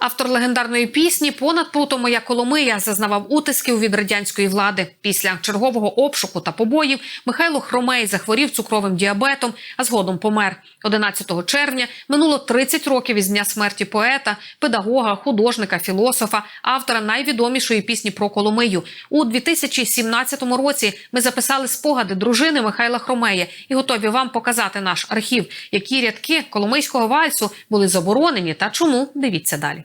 Автор легендарної пісні Понад Прутом моя Коломия зазнавав утисків від радянської влади. Після чергового обшуку та побоїв Михайло Хромей захворів цукровим діабетом, а згодом помер. 11 червня минуло 30 років із дня смерті поета, педагога, художника, філософа, автора найвідомішої пісні про Коломию. У 2017 році ми записали спогади дружини Михайла Хромея і готові вам показати наш архів, які рядки коломийського вальсу були заборонені та чому. Дивіться далі.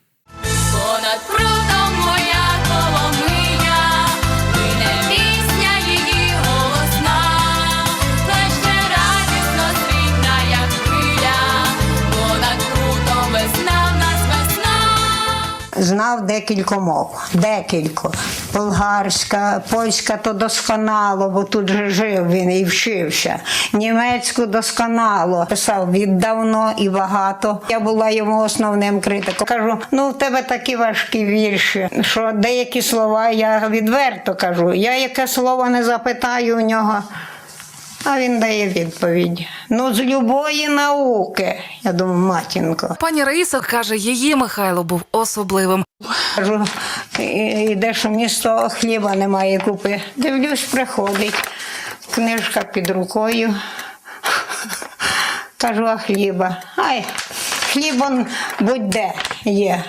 Знав декілька мов, декілька. Болгарська, польська то досконало, бо тут же жив він і вчився. Німецьку досконало. Писав віддавно і багато. Я була йому основним критиком. Кажу, ну в тебе такі важкі вірші, що деякі слова я відверто кажу. Я яке слово не запитаю у нього. А він дає відповідь. Ну, з любої науки. Я думаю, матінко. Пані Раїса каже, її Михайло був особливим. Кажу, йдеш у місто, хліба немає купи. Дивлюсь, приходить. Книжка під рукою. Кажу, а хліба. Ай, хлібом будь-де є.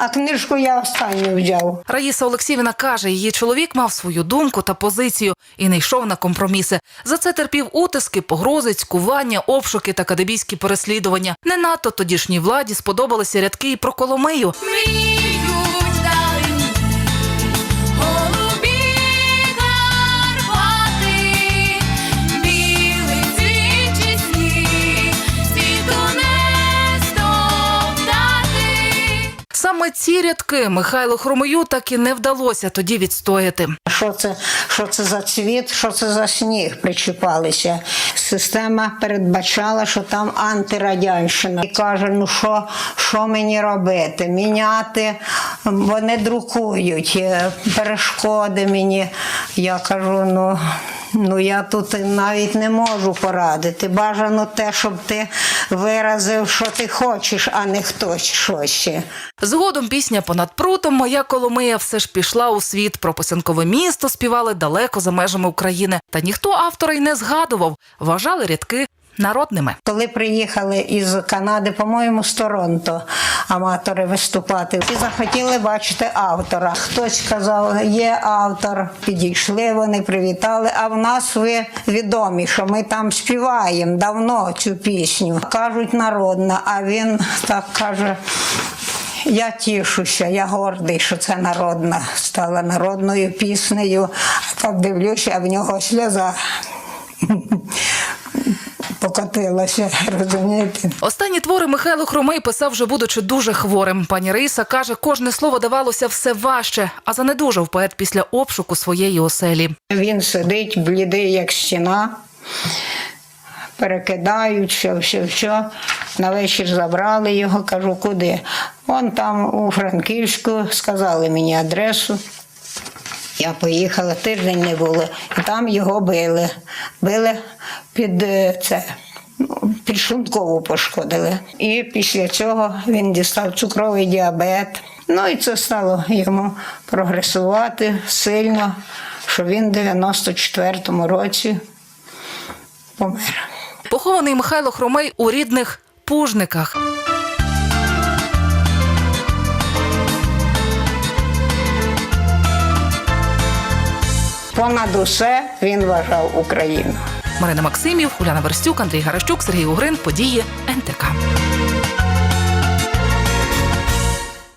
А книжку я останню взяв. Раїса Олексіївна каже, її чоловік мав свою думку та позицію і не йшов на компроміси. За це терпів утиски, погрози, цькування, обшуки та кадебійські переслідування. Не надто тодішній владі сподобалися рядки і про Коломию. Саме ці рядки Михайлу Хромою так і не вдалося тоді відстояти. Що це, що це за цвіт, що це за сніг причіпалися. Система передбачала, що там антирадянщина. І каже, ну що, що мені робити? Міняти, вони друкують, е, перешкоди мені. Я кажу, ну. Ну, я тут навіть не можу порадити. Бажано те, щоб ти виразив, що ти хочеш, а не хтось що ще. Згодом пісня понад прутом моя Коломия все ж пішла у світ. Про писанкове місто співали далеко за межами України. Та ніхто автора й не згадував. Вважали рядки народними. Коли приїхали із Канади, по-моєму, з Торонто аматори виступати, і захотіли бачити автора. Хтось сказав, є автор. Підійшли, вони привітали. А в нас ви відомі, що ми там співаємо давно цю пісню. Кажуть, народна, а він так каже. Я тішуся, я гордий, що це народна стала народною піснею. Так дивлюся, а в нього сльоза покотилася, розумієте? Останні твори Михайло Хромей писав, вже будучи дуже хворим. Пані Раїса каже, кожне слово давалося все важче, а занедужав поет після обшуку своєї оселі. Він сидить блідий, як стіна, перекидають, все, все, все. На вечір забрали його, кажу, куди? Вон там у Франківську сказали мені адресу. Я поїхала, тиждень не було, і там його били. Били під е, це. Підшлункову пошкодили. І після цього він дістав цукровий діабет. Ну і це стало йому прогресувати сильно, що він в 94-му році помер. Похований Михайло Хромей у рідних пужниках. Понад усе він вважав Україну. Марина Максимів, Уляна Верстюк, Андрій Гаращук, Сергій Угрин. Події НТК.